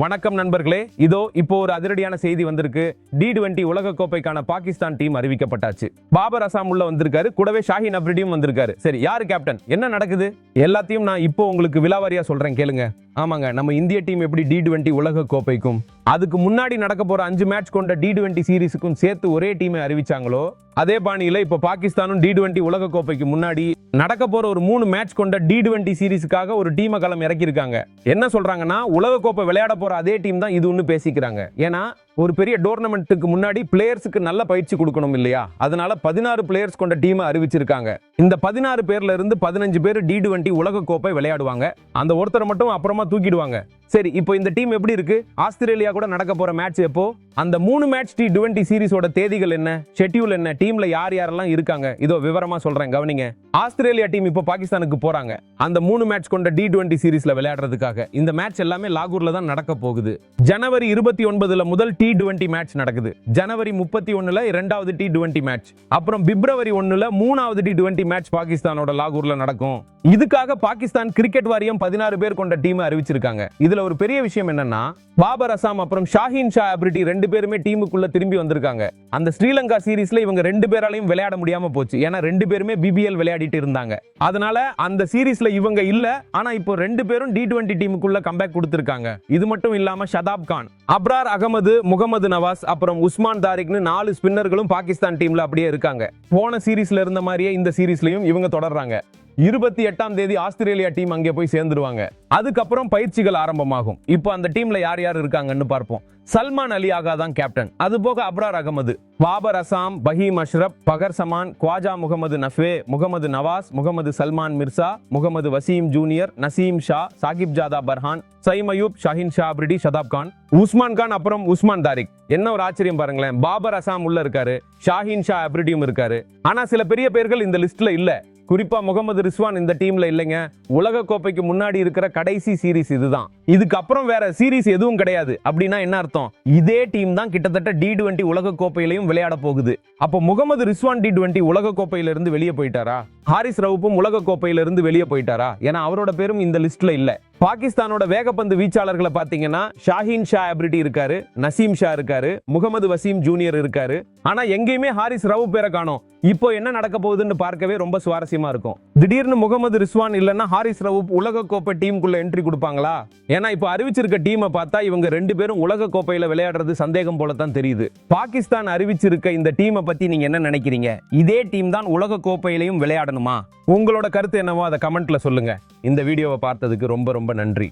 வணக்கம் நண்பர்களே. இதோ இப்போ ஒரு அதிரடியான செய்தி வந்திருக்கு. டி டுவெண்டி உலகக்கோப்பைக்கான பாகிஸ்தான் டீம் அறிவிக்கப்பட்டாச்சு. பாபர் அசாம் உள்ள வந்திருக்காரு. கூடவே ஷாஹின் அப்ரிடியும் வந்திருக்காரு. சரி யாரு கேப்டன் என்ன நடக்குது? எல்லாத்தையும் நான் இப்போ உங்களுக்கு விலாவாரியா சொல்றேன் கேளுங்க. ஆமாங்க நம்ம இந்திய டீம் எப்படி டி டுவெண்ட்டி உலக கோப்பைக்கும் அதுக்கு முன்னாடி நடக்க போற அஞ்சு மேட்ச் கொண்ட டி டுவெண்ட்டி சீரிஸுக்கும் சேர்த்து ஒரே டீமை அறிவிச்சாங்களோ அதே பாணியில் இப்போ பாகிஸ்தானும் டி டுவெண்ட்டி உலக கோப்பைக்கு முன்னாடி நடக்க போற ஒரு மூணு மேட்ச் கொண்ட டி டுவெண்ட்டி சீரிஸுக்காக ஒரு டீமை களம் இறக்கியிருக்காங்க. என்ன சொல்றாங்கன்னா உலக கோப்பை விளையாட போற அதே டீம் தான் இது ஒன்று பேசிக்கிறாங்க. ஏன்னா ஒரு பெரிய டோர்னமெண்ட்டுக்கு முன்னாடி பிளேயர்ஸுக்கு நல்ல பயிற்சி கொடுக்கணும் இல்லையா? அதனால பதினாறு பிளேயர்ஸ் கொண்ட டீமை அறிவிச்சிருக்காங்க. இந்த பதினாறு பேர்ல இருந்து பதினஞ்சு பேர் டி டுவெண்டி உலக கோப்பை விளையாடுவாங்க. அந்த ஒருத்தரை மட்டும் அப்புறமா தூக்கிடுவாங்க. சரி இப்போ இந்த டீம் எப்படி இருக்கு? ஆஸ்திரேலியா கூட நடக்க போற மேட்ச் எப்போ? அந்த மூணு மேட்ச் டி டுவெண்ட்டி சீரிஸோட தேதிகள் என்ன? ஷெட்யூல் என்ன? டீம்ல யார் யாரெல்லாம் இருக்காங்க? இதோ விவரமா சொல்றேன் கவனிங்க. ஆஸ்திரேலியா டீம் இப்போ பாகிஸ்தானுக்கு போறாங்க. அந்த மூணு மேட்ச் கொண்ட டி டுவெண்டி சீரிஸ்ல விளையாடுறதுக்காக. இந்த மேட்ச் எல்லாமே லாகூர்ல தான் நடக்க போகுது. ஜனவரி இருபத்தி ஒன்பதுல முதல் டி டுவெண்ட்டி மேட்ச் நடக்குது. ஜனவரி முப்பத்தி ஒண்ணுல இரண்டாவது டி டுவெண்ட்டி மேட்ச் அப்புறம் பிப்ரவரி ஒண்ணுல மூணாவது டி டுவெண்ட்டி மேட்ச் பாகிஸ்தானோட லாகூர்ல நடக்கும். இதுக்காக பாகிஸ்தான் கிரிக்கெட் வாரியம் பதினாறு பேர் கொண்ட டீம் அறிவிச்சிருக்காங்க. இதுல ஒரு பெரிய விஷயம் என்னன்னா பாபர் அசாம் அப்புறம் ஷாஹின் ஷா அப்ரிட்டி ரெண்டு பேருமே டீமுக்குள்ள திரும்பி வந்திருக்காங்க. அந்த ஸ்ரீலங்கா சீரீஸ்ல இவங்க ரெண்டு பேராலையும் விளையாட முடியாம போச்சு. ஏன்னா ரெண்டு பேருமே பிபிஎல் விளையாடிட்டு இருந்தாங்க. அதனால அந்த சீரீஸ்ல இவங்க இல்ல. ஆனா இப்போ ரெண்டு பேரும் டி டுவெண்ட்டி டீமுக்குள்ள கம்பேக் கொடுத்திருக்காங்க. இது மட்டும் இல்லாம ஷதாப் கான் அப்ரார் அகமது முகமது நவாஸ் அப்புறம் உஸ்மான் தாரிக்னு நாலு ஸ்பின்னர்களும் பாகிஸ்தான் டீம்ல அப்படியே இருக்காங்க. போன சீரீஸ்ல இருந்த மாதிரியே இந்த சீரீஸ்லயும் இவங்க தொடர்றாங்க. இருபத்தி எட்டாம் தேதி ஆஸ்திரேலியா டீம் அங்கே போய் சேர்ந்துருவாங்க. அதுக்கப்புறம் பயிற்சிகள் ஆரம்பமாகும். இப்போ அந்த டீம்ல யார் யார் இருக்காங்கன்னு பார்ப்போம். சல்மான் அலி ஆகா தான் கேப்டன் அது போக அப்ரார் அகமது. பாபர் அசாம் பஹீம் அஷ்ரப் பகர் சமான் குவாஜா முகமது நஃபே முகமது நவாஸ் முகமது சல்மான் மிர்சா முகமது வசீம் ஜூனியர் நசீம் ஷா சாகிப் ஜாதா பர்ஹான் சைம் அயூப் ஷாஹின் ஷா பிரிடி ஷதாப் கான் உஸ்மான் கான் அப்புறம் உஸ்மான் தாரிக். என்ன ஒரு ஆச்சரியம் பாருங்களேன். பாபர் அசாம் உள்ள இருக்காரு ஷாஹின் ஷா அப்ரிடியும் இருக்காரு. ஆனா சில பெரிய பேர்கள் இந்த லிஸ்ட்ல இல்ல. குறிப்பாக முகமது ரிஸ்வான் இந்த டீமில் இல்லைங்க. உலக கோப்பைக்கு முன்னாடி இருக்கிற கடைசி சீரிஸ் இதுதான். இதுக்கப்புறம் வேற சீரிஸ் எதுவும் கிடையாது. அப்படின்னா என்ன அர்த்தம்? இதே டீம் தான் கிட்டத்தட்ட டி டுவெண்டி உலக கோப்பையிலையும் விளையாட போகுது. அப்போ முகமது ரிஸ்வான் டி டுவெண்டி உலக கோப்பையிலிருந்து வெளியே போயிட்டாரா? ஹாரிஸ் ரவுப்பும் உலக கோப்பையிலிருந்து வெளியே போயிட்டாரா? ஏன்னா அவரோட பேரும் இந்த லிஸ்ட்ல இல்லை. பாகிஸ்தானோட வேகப்பந்து வீச்சாளர்களை பார்த்தீங்கன்னா ஷாஹின் ஷா அப்ரிட்டி இருக்காரு நசீம் ஷா இருக்காரு முகமது வசீம் ஜூனியர் இருக்காரு. ஆனா எங்கேயுமே ஹாரிஸ் ரவு பேரை காணோம். இப்போ என்ன நடக்க போகுதுன்னு பார்க்கவே ரொம்ப சுவாரஸ்யமா இருக்கும். திடீர்னு முகமது ரிஸ்வான் இல்லைன்னா ஹாரிஸ் ரவு உலக கோப்பை டீமுக்குள்ள என்ட்ரி கொடுப்பாங்களா? ஏன்னா இப்போ அறிவிச்சிருக்க டீமை பார்த்தா இவங்க ரெண்டு பேரும் உலக கோப்பையில விளையாடுறது சந்தேகம் போல தான் தெரியுது. பாகிஸ்தான் அறிவிச்சிருக்க இந்த டீமை பத்தி நீங்க என்ன நினைக்கிறீங்க? இதே டீம் தான் உலக கோப்பையிலையும் விளையாடணுமா? உங்களோட கருத்து என்னவோ அதை கமெண்ட்ல சொல்லுங்க. இந்த வீடியோவை பார்த்ததுக்கு ரொம்ப ரொம்ப நன்றி.